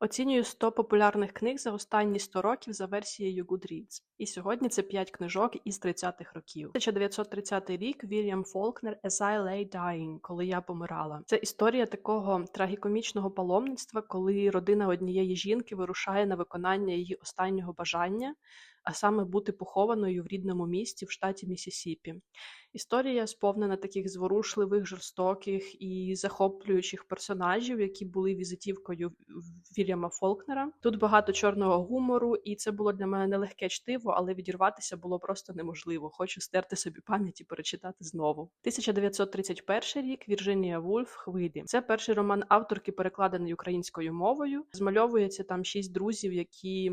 Оцінюю 100 популярних книг за останні 100 років за версією Goodreads. І сьогодні це 5 книжок із 30-х років. 1930 рік Вільям Фолкнер «As I Lay Dying», коли я помирала. Це історія такого трагікомічного паломництва, коли родина однієї жінки вирушає на виконання її останнього бажання, а саме бути похованою в рідному місті в штаті Місісіпі. Історія сповнена таких зворушливих, жорстоких і захоплюючих персонажів, які були візитівкою Вільяма Фолкнера. Тут багато чорного гумору, і це було для мене нелегке чтиво, але відірватися було просто неможливо. Хочу стерти собі пам'ять і перечитати знову. 1931 рік Вірджинія Вульф Хвилі. Це перший роман авторки, перекладений українською мовою. Змальовується там шість друзів, які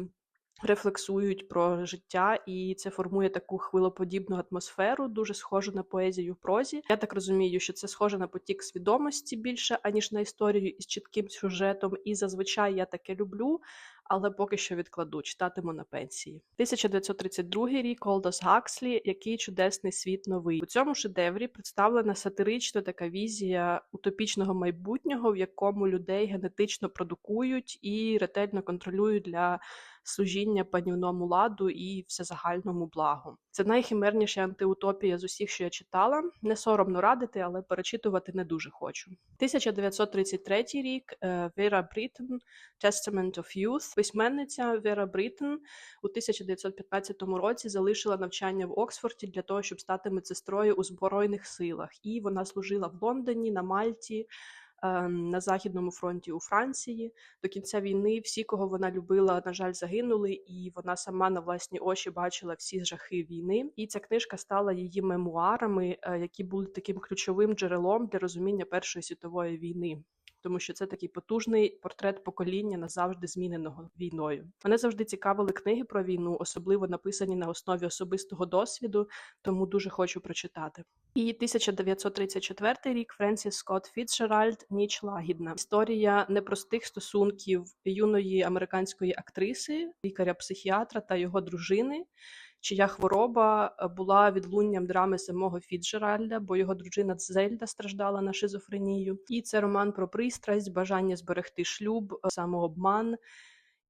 рефлексують про життя, і це формує таку хвилоподібну атмосферу, дуже схожу на поезію в прозі. Я так розумію, що це схоже на потік свідомості більше аніж на історію із чітким сюжетом. І зазвичай я таке люблю. Але поки що відкладу, читатиму на пенсії. 1932 рік Олдос Гакслі, який чудесний світ новий. У цьому шедеврі представлена сатирично така візія утопічного майбутнього, в якому людей генетично продукують і ретельно контролюють для служіння панівному ладу і всезагальному благу. Це найхимерніша антиутопія з усіх, що я читала. Не соромно радити, але перечитувати не дуже хочу. 1933 рік Вера Бріттон Testament of Youth. Письменниця Вера Бріттон у 1915 році залишила навчання в Оксфорді для того, щоб стати медсестрою у збройних силах. І вона служила в Лондоні, на Мальті. Ем, на західному фронті у Франції. До кінця війни всі, кого вона любила, на жаль, загинули, і вона сама на власні очі бачила всі жахи війни. І ця книжка стала її мемуарами, е, які були таким ключовим джерелом для розуміння Першої світової війни тому що це такий потужний портрет покоління назавжди зміненого війною. Мене завжди цікавили книги про війну, особливо написані на основі особистого досвіду, тому дуже хочу прочитати. І 1934 рік Френсіс Скотт Фіцджеральд Ніч лагідна історія непростих стосунків юної американської актриси, лікаря-психіатра та його дружини чия хвороба е, була відлунням драми самого Фіджеральда, бо його дружина Зельда страждала на шизофренію. І це роман про пристрасть, бажання зберегти шлюб, е, самообман.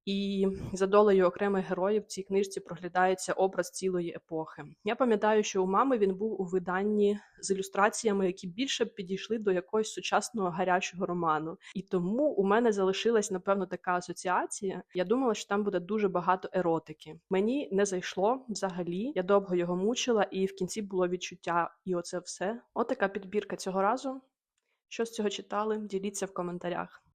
І за долею окремих героїв в цій книжці проглядається образ цілої епохи. Я пам'ятаю, що у мами він був у виданні з ілюстраціями, які більше підійшли до якогось сучасного гарячого роману. І тому у мене залишилась напевно така асоціація. Я думала, що там буде дуже багато еротики. Мені не зайшло взагалі. Я довго його мучила, і в кінці було відчуття, і оце все. Отака підбірка цього разу. Що з цього читали? Діліться в коментарях.